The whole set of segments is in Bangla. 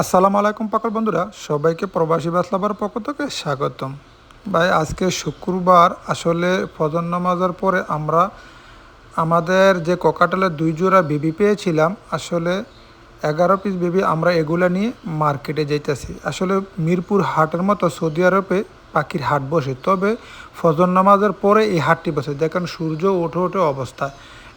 আসসালামু আলাইকুম পাকল বন্ধুরা, সবাইকে প্রবাসী বাসলাবার পক্ষ থেকে স্বাগতম। ভাই, আজকে শুক্রবার, আসলে ফজর নামাজের পরে আমরা আমাদের যে কোকাটেলের দুই জোড়া বিবি পেয়েছিলাম, আসলে এগারো পিস বিবি আমরা এগুলো নিয়ে মার্কেটে যাইতেছি। আসলে মিরপুর হাটের মতো সৌদি আরবে পাখির হাট বসে, তবে ফজর নামাজের পরে এই হাটটি বসে। দেখেন সূর্য ওঠে ওঠে অবস্থায়।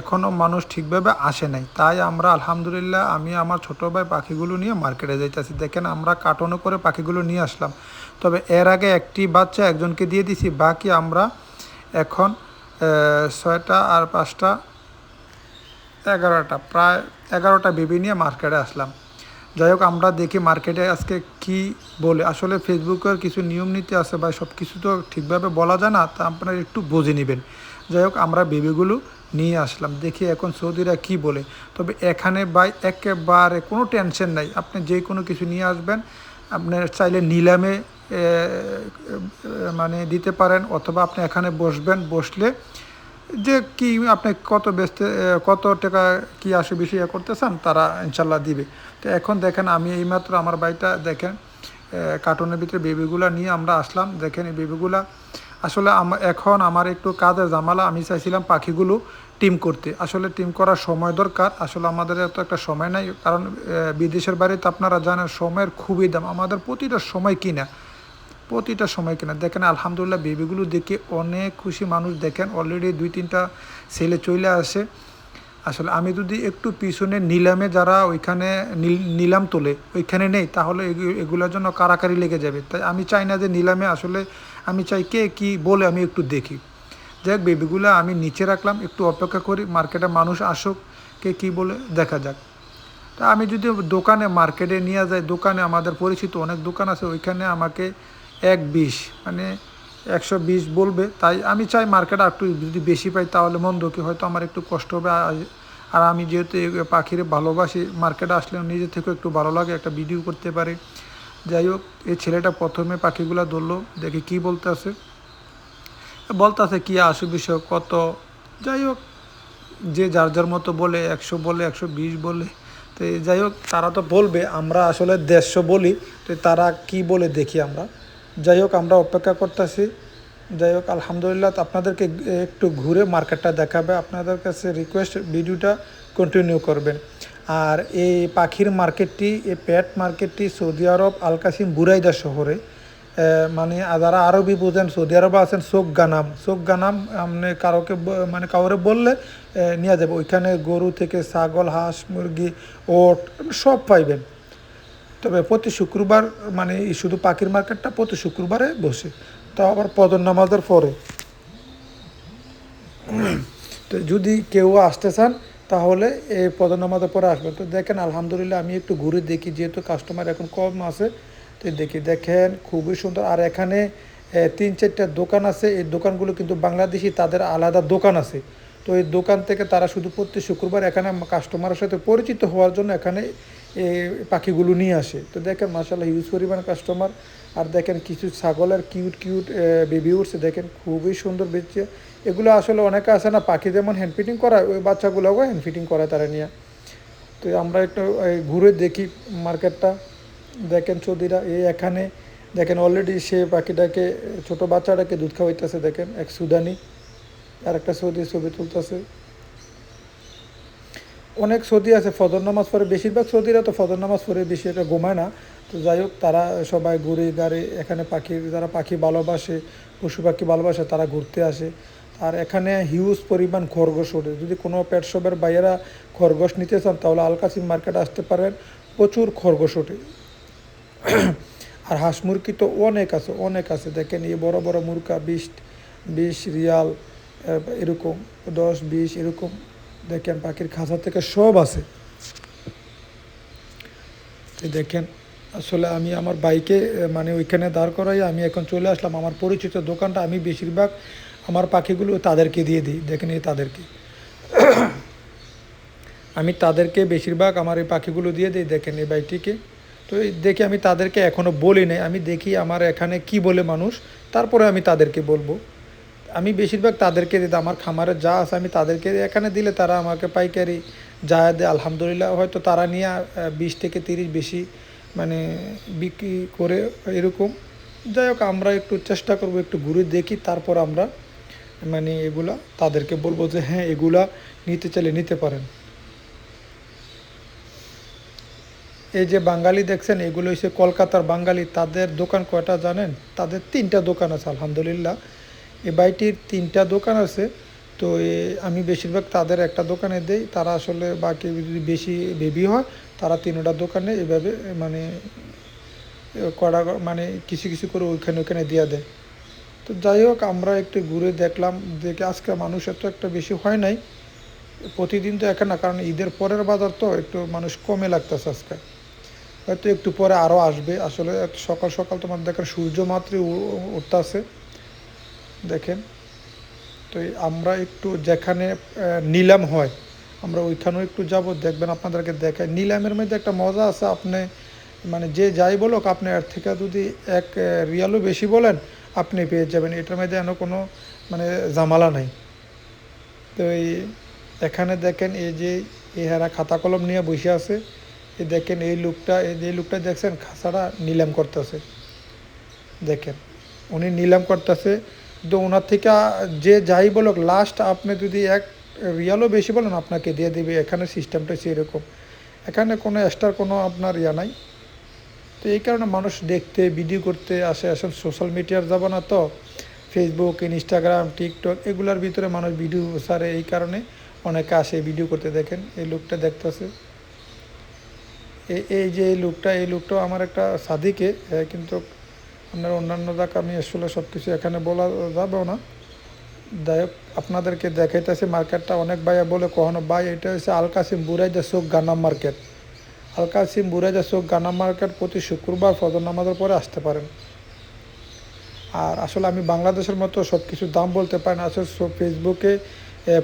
এখনও মানুষ ঠিকভাবে আসে নাই। তাই আমরা, আলহামদুলিল্লাহ, আমি আমার ছোট ভাই পাখিগুলো নিয়ে মার্কেটে যাইতেছি। দেখেন, আমরা কার্টনে করে পাখিগুলো নিয়ে আসলাম। তবে এর আগে একটি বাচ্চা একজনকে দিয়ে দিছি, বাকি আমরা এখন ছয়টা আর পাঁচটা, এগারোটা, প্রায় এগারোটা বেবি নিয়ে মার্কেটে আসলাম। যাই হোক, আমরা দেখি মার্কেটে আজকে কি বলে। আসলে ফেসবুকের কিছু নিয়ম নীতি আছে বা সব কিছু তো ঠিকভাবে বলা যায় না, তা আপনারা একটু বুঝে নেবেন। যাই হোক, আমরা বেবিগুলো নিয়ে আসলাম, দেখি এখন সৌদিরা কি বলে। তবে এখানে বাই একেবারে কোনো টেনশন নাই, আপনি যে কোনো কিছু নিয়ে আসবেন আপনার চাইলে নিলামে মানে দিতে পারেন, অথবা আপনি এখানে বসবেন, বসলে যে কি আপনি কত বেচতে কত টাকা কি আসে বেশি করতে চান তারা ইনশাল্লাহ দিবে। তো এখন দেখেন আমি এইমাত্র আমার বাড়িটা দেখেন কার্টুনের ভিতরে বেবিগুলা নিয়ে আমরা আসলাম, দেখেন এই বেবিগুলা আসলে এখন আমার একটু কাজের জামালা আমি চাইছিলাম পাখিগুলো টিম করতে। আসলে টিম করার সময় দরকার, আসলে আমাদের এত একটা সময় নাই, কারণ বিদেশের বাড়িতে আপনারা জানেন সময়ের খুবই দাম, আমাদের প্রতিটা সময় কিনা, প্রতিটা সময় কিনা। দেখেন, আলহামদুলিল্লাহ বেবিগুলো দেখে অনেক খুশি মানুষ দেখেন অলরেডি দুই তিনটা ছেলে চলে আসে। আসলে আমি যদি একটু পিছনে নিলামে যারা ওইখানে নীল- নিলাম তোলে, ওইখানে নেই, তাহলে এগু- এগুলোর জন্য কারাকারি লেগে যাবে। তাই আমি চাই না যে নিলামে আসলে আমি চাই কে কি বলে আমি একটু দেখি। যাক, বেবিগুলো আমি নিচে রাখলাম, একটু অপেক্ষা করি, মার্কেটে মানুষ আসুক, কে কি বলে দেখা যাক। তা আমি যদি দোকানে, মার্কেটে নিয়ে যাই, দোকানে আমাদের পরিচিত অনেক দোকান আছে, ওইখানে আমাকে এক বিশ মানে একশো বিশ বলবে। তাই আমি চাই মার্কেটে একটু যদি বেশি পাই, তাহলে মন্দ কি? হয়তো আমার একটু কষ্ট হবে। আর- আমি যেহেতু পাখির ভালোবাসি, মার্কেটে আসলে নিজে থেকে একটু ভালো লাগে, একটা ভিডিও করতে পারি। যাই হোক এই ছেলেটা প্রথমে পাখিগুলো ধরলো, দেখে কি বলতে আছে বলতেছে কি আসু বিষয় কত যাই হোক যে যার যার মতো বলে, একশো বলে, একশো বিশ বলে। তো যাই হোক তারা তো বলবে, আমরা আসলে দেড়শো বলি, তো তারা কি বলে দেখি আমরা। যাই হোক আমরা অপেক্ষা করতেছি। যাই হোক আলহামদুলিল্লাহ, আপনাদেরকে একটু ঘুরে মার্কেটটা দেখাবে। আপনাদের কাছে রিকোয়েস্ট ভিডিওটা কন্টিনিউ করবেন। আর এই পাখির মার্কেটটি, এই প্যাট মার্কেটটি সৌদি আরব আল কাসিম বুরাইদা শহরে। মানে যারা আরবি বোঝেন, সৌদি আরবে আছেন চোখ গানাম। চোখ গানাম আপনি কারোকে মানে কাউরে বললে নিয়ে যাবে। ওইখানে গরু থেকে ছাগল, হাঁস, মুরগি, ওট, সব পাইবেন। তবে প্রতি শুক্রবার মানে শুধু পাখির মার্কেটটা, প্রতি শুক্রবারে বসে। তো আবার পদর নামাজের পরে। তো যদি কেউ আসতে চান তাহলে এই পদনামাতে পরে আসবেন তো দেখেন, আলহামদুলিল্লাহ আমি একটু ঘুরে দেখি, যেহেতু কাস্টমার এখন কম আছে, তো দেখি, দেখেন, খুবই সুন্দর। আর এখানে তিন চারটা দোকান আছে, এই দোকানগুলো কিন্তু বাংলাদেশি, তাদের আলাদা দোকান আছে। তো এই দোকান থেকে তারা শুধু প্রতি শুক্রবার এখানে কাস্টমারের সাথে পরিচিত হওয়ার জন্য এখানে পাখিগুলো নিয়ে আসে। তো দেখেন মাসাল্লাহ হিউজ পরিমাণ কাস্টমার আর দেখেন, কিছু ছাগলের কিউট কিউট বেবি উঠছে দেখেন, খুবই সুন্দর বেচছে। এগুলো আসলে অনেকে আছে না, পাখি যেমন হ্যান্ড ফিটিং করায়, ওই বাচ্চাগুলোকেও হ্যান্ড ফিটিং করায় তারা নিয়ে। তো আমরা একটু ঘুরে দেখি মার্কেটটা দেখেন, চৌধুরীরা এই এখানে। দেখেন অলরেডি সে পাখিটাকে, ছোট বাচ্চাটাকে দুধ খাওয়াইতেছে, দেখেন, এক সুদানি। আর একটা সৌদি ছবি তুলতেছে। অনেক সৌদি আছে, ফজর নামাজ পড়ে, বেশিরভাগ সৌদিরা তো ফজর নামাজ পড়ে, বেশি একটা ঘুমায় না। তো যাই হোক, তারা সবাই ঘুরে গাড়ি এখানে পাখি, যারা পাখি ভালোবাসে, পশু পাখি ভালোবাসে, তারা ঘুরতে আসে। আর এখানে হিউজ পরিমাণ খরগোশ ওঠে। যদি কোনো পেট শপের বাইরা খরগোশ নিতে চান, তাহলে আলকাসিম মার্কেটে আসতে পারেন, প্রচুর খরগোশ ওঠে। আর হাঁস মুরগি তো অনেক আছে অনেক আছে। দেখেন এই বড় বড় মুরগা, বিশ বিশ রিয়াল, এরকম, দশ, বিশ, এরকম। দেখেন পাখির খাঁচা থেকে সব আছে। দেখেন, আসলে আমি আমার বাইকে মানে ওইখানে দাঁড় করাই, আমি এখন চলে আসলাম। আমার পরিচিত দোকানটা, আমি বেশিরভাগ আমার পাখিগুলো তাদেরকে দিয়ে দিই। দেখেন এই তাদেরকে। আমি তাদেরকে বেশিরভাগ আমার এই পাখিগুলো দিয়ে দিই, দেখেন এই বাইকটিকে তো এই দেখি আমি তাদেরকে এখনও বলি নাই। আমি দেখি আমার এখানে কি বলে মানুষ, তারপরে আমি তাদেরকে বলব। আমি বেশিরভাগ তাদেরকে দিই আমার খামারে যা আছে আমি তাদেরকে এখানে দিলে তারা আমাকে পাইকারি যা দেয়। আলহামদুলিল্লাহ হয়তো তারা নিয়ে বিশ থেকে তিরিশ বেশি মানে বিক্রি করে এরকম। যাই হোক, আমরা একটু চেষ্টা করব একটু ঘুরে দেখি, তারপর আমরা মানে এগুলা তাদেরকে বলব যে হ্যাঁ এগুলা নিতে চাইলে নিতে পারেন। এই যে বাঙালি দেখছেন, এগুলো হচ্ছে কলকাতার বাঙালি। তাদের দোকান কয়টা জানেন? তাদের তিনটা দোকান আছে, আলহামদুলিল্লাহ। এই বাড়িটির তিনটা দোকান আছে। তো আমি বেশিরভাগ তাদের একটা দোকানে দেই। তারা আসলে বাকি যদি বেশি বেবি হয়, তারা তিনটা দোকানে এভাবে মানে কড়া মানে কিছু কিছু করে ওইখানে ওইখানে দিয়ে দেয়। তো যাই হোক, আমরা একটু ঘুরে দেখলাম, দেখে আজকে মানুষ এত একটা বেশি হয় নাই। প্রতিদিন তো এখানে না, কারণ ঈদের পরের বাজার তো একটু মানুষ কমে লাগতেছে আজকে। হয়তো একটু পরে আরও আসবে। আসলে সকাল সকাল তোমার দেখেন সূর্য মাত্রই উঠতেছে। দেখেন। তো আমরা একটু যেখানে নিলাম হয়, আমরা ওইখানেও একটু যাব, দেখবেন আপনাদেরকে দেখায়। নিলামের মধ্যে একটা মজা আছে, আপনি মানে যে যাই বলুক, আপনি এর থেকে যদি এক রিয়ালও বেশি বলেন, আপনি পেয়ে যাবেন। এটার মধ্যে এন কোনো মানে জামালা নাই। তো এই এখানে দেখেন, এই যে এই হেরা খাতা কলম নিয়ে বসে আছে এই দেখেন, এই লোকটা, এই যে লোকটা দেখছেন, খাসাটা নিলাম করতেছে। দেখেন, উনি নিলাম করতেছে তো ওনার থেকে যে যাই বলুক লাস্ট আপনি যদি এক রিয়ালও বেশি বলেন, আপনাকে দিয়ে দেবে। এখানে সিস্টেমটা সেরকম। এখানে কোনো এক্সট্রা কোনো আপনার ইয়া নাই। তো এই কারণে মানুষ দেখতে ভিডিও করতে আসে। আসলে সোশ্যাল মিডিয়ার না তো ফেসবুক ইনস্টাগ্রাম টিকটক এগুলার ভিতরে মানুষ ভিডিও সারে এই কারণে অনেকে আসে ভিডিও করতে দেখেন। এই লোকটা দেখতেছে। এই যে এই লোকটা এই লোকটাও আমার একটা সাদিকে কিন্তু আপনার অন্যান্য দাক আমি আসলে সব কিছু এখানে বলা যাবেও না। যাই হোক, আপনাদেরকে দেখাইতেছে মার্কেটটা। অনেক ভাইয়া বলে, কখনো ভাই, এটা হচ্ছে আলকাসিম বুরাইদা চোখ গানাম মার্কেট। আলকাসিম বুরাইদা চোখ গানাম মার্কেট প্রতি শুক্রবার ফজর নামাজের পরে আসতে পারেন। আর আসলে আমি বাংলাদেশের মতো সব কিছুর দাম বলতে পারি না। আসলে সব ফেসবুকে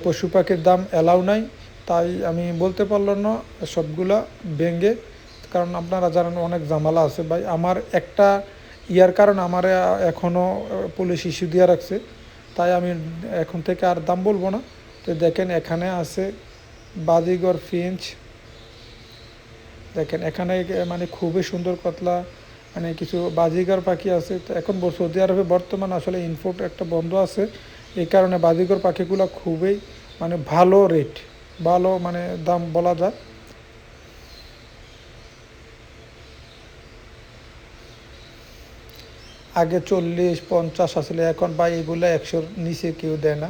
পশু পাখির দাম অ্যালাউ নাই। তাই আমি বলতে পারলাম না, সবগুলা ভেঙ্গে কারণ আপনারা জানেন অনেক জামালা আছে। ভাই, আমার একটা ইয়ার কারণ আমার এখনও পুলিশ ইস্যু দিয়ে রাখছে। তাই আমি এখন থেকে আর দাম বলব না। তো দেখেন এখানে আছে বাজিগর ফিঞ্চ। দেখেন এখানে মানে খুবই সুন্দর কতলা মানে কিছু বাজিগর পাখি আছে। তো এখন সৌদি আরবে বর্তমান আসলে ইনপোর্ট একটা বন্ধ আছে। এই কারণে বাজিগর পাখিগুলো খুবই মানে ভালো রেট ভালো মানে দাম বলা যায়। আগে চল্লিশ, পঞ্চাশ আসলে, এখন ভাই এগুলো একশোর নিচে কেউ দেয় না।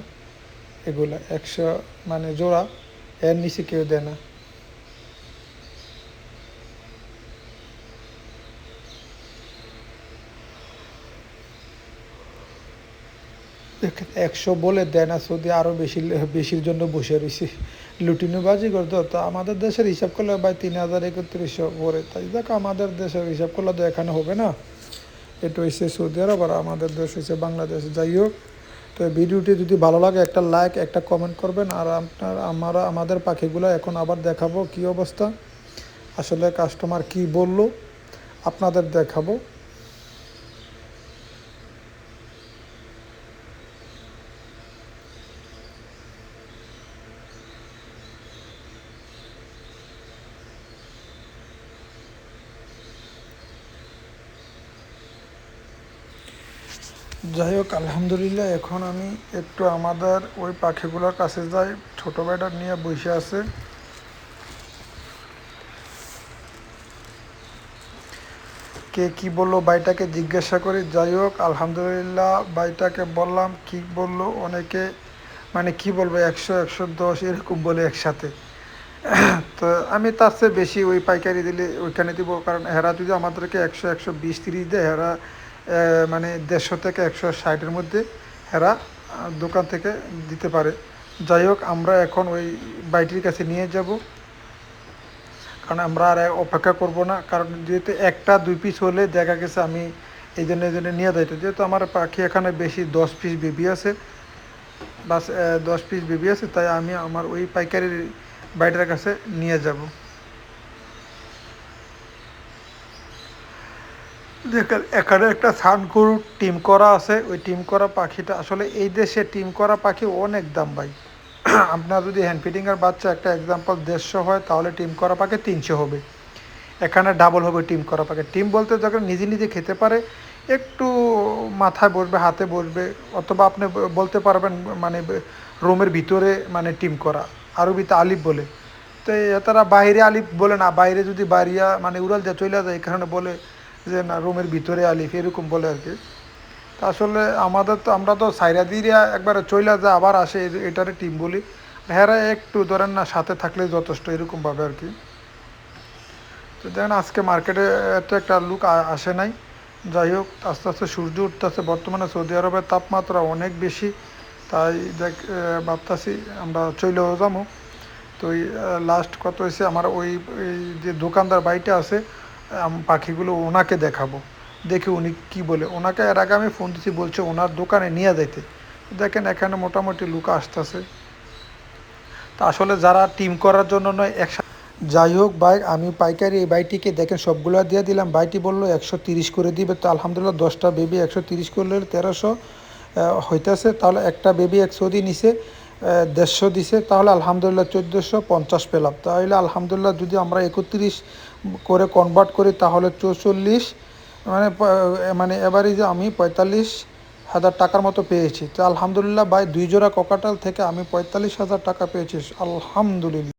এগুলা একশো মানে জোড়া, এর নিচে কেউ দেয় না। একশো বলে দেয় না, সৌদি আরও বেশি, বেশির জন্য বসে রয়েছে। লুটিনুবাজি করতে, তো আমাদের দেশের হিসাব করলে ভাই তিন হাজার একত্রিশশো করে। তাই দেখ, আমাদের দেশের হিসাব করলে তো এখানে হবে না। এটা হয়েছে সৌদি আরব আর আমাদের দেশ হয়েছে বাংলাদেশ। যাই হোক, তো ভিডিওটি যদি ভালো লাগে, একটা লাইক একটা কমেন্ট করবেন। আর আপনার, আমরা, আমাদের পাখিগুলো এখন আবার দেখাবো কি অবস্থা, আসলে কাস্টমার কি বলল, আপনাদের দেখাবো। যাই হোক আলহামদুলিল্লাহ, এখন আমি একটু আমাদের ওই পাখিগুলোর কাছে যাই। ছোটো ভাইটা নিয়ে বসে আছে। কে কি বলল বাইটাকে জিজ্ঞাসা করি। যাই হোক আলহামদুলিল্লাহ বাইটাকে বললাম কি বলল অনেকে। মানে কি বলব, একশো একশো দশ, এরকম বলে একসাথে। তো আমি তার চেয়ে বেশি ওই পাইকারি দিলে ওইখানে দিব, কারণ হেরা যদি আমাদেরকে একশো একশো বিশ, তিরিশ দেয় হেরা মানে দেড়শো থেকে একশো ষাটের মধ্যে হেরা দোকান থেকে দিতে পারে। যাই হোক, আমরা এখন ওই বাইটির কাছে নিয়ে যাব। কারণ আমরা আর অপেক্ষা করব না। কারণ যেহেতু একটা, দুই পিস হলে দেখা গেছে আমি এই জন্য এই জন্য নিয়ে যাইতো যেহেতু আমার পাখি এখানে বেশি দশ পিস বেবি আছে, বাস দশ পিস বেবি আছে, তাই আমি আমার ওই পাইকারির বাইটার কাছে নিয়ে যাব। দেখেন, এখানে একটা সানকুর টিম করা আছে। ওই টিম করা পাখিটা আসলে এই দেশে টিম করা পাখি অনেক দাম ভাই। আপনার যদি হ্যান্ড ফিটিংয়ের বাচ্চা একটা এক্সাম্পল দেড়শো হয়, তাহলে টিম করা পাখি তিনশো হবে। এখানে ডাবল হবে টিম করা পাখি। টিম বলতে যখন নিজে নিজে খেতে পারে, একটু মাথায় বসবে, হাতে বসবে, অথবা আপনি বলতে পারবেন মানে রুমের ভিতরে মানে টিম করা। আরবি আরবিতে আলিফ বলে। তো তারা বাইরে আলিফ বলে না, বাইরে যদি বাড়িয়া মানে উড়াল যা চলে যায় এই কারণে বলে যে, না, রুমের ভিতরে আলিফ, এরকম বলে আর কি। তা আসলে আমাদের তো, আমরা তো সাইরা দিয়ে একবার চইলা যায় আবার আসে এটারে টিম বলি। হ্যাঁ একটু ধরেন না, সাথে থাকলে যথেষ্ট এরকমভাবে আর কি। তো দেখেন, আজকে মার্কেটে এত একটা লুক আসে নাই। যাই হোক, আস্তে আস্তে সূর্য উঠতেছে। বর্তমানে সৌদি আরবের তাপমাত্রা অনেক বেশি। তাই দেখ ভাবতাছি আমরা চলেও যাব তো লাস্ট কত হয়েছে আমার ওই যে দোকানদার বাড়িটা আছে পাখিগুলো ওনাকে দেখাবো। দেখে উনি কি বলে, ওনাকে এর আগে আমি ফোন দিচ্ছি বলছে ওনার দোকানে নিয়ে যাইতে। দেখেন এখানে মোটামুটি লুক আসতেছে। তা আসলে যারা টিম করার জন্য নয় একসাথে যাই হোক ভাই, আমি পাইকারি এই বাইটিকে দেখেন সবগুলো দিয়ে দিলাম। বাইটি বলল একশো তিরিশ করে দিবে। তো আলহামদুলিল্লাহ দশটা বেবি একশো তিরিশ করলে তেরোশো হইতেছে। তাহলে একটা বেবি একশো দিয়ে নিছে। দেড়শো দিছে, তাহলে আলহামদুলিল্লাহ চোদ্দোশো পঞ্চাশ পেলাম। তাহলে আলহামদুলিল্লাহ যদি আমরা একত্রিশ করে কনভার্ট করি, তাহলে চৌচল্লিশ মানে মানে যে আমি পঁয়তাল্লিশ হাজার টাকার মতো পেয়েছি। তো আলহামদুলিল্লাহ ভাই, দুই জোড়া ককাটাল থেকে আমি পঁয়তাল্লিশ হাজার টাকা পেয়েছি। আলহামদুলিল্লাহ।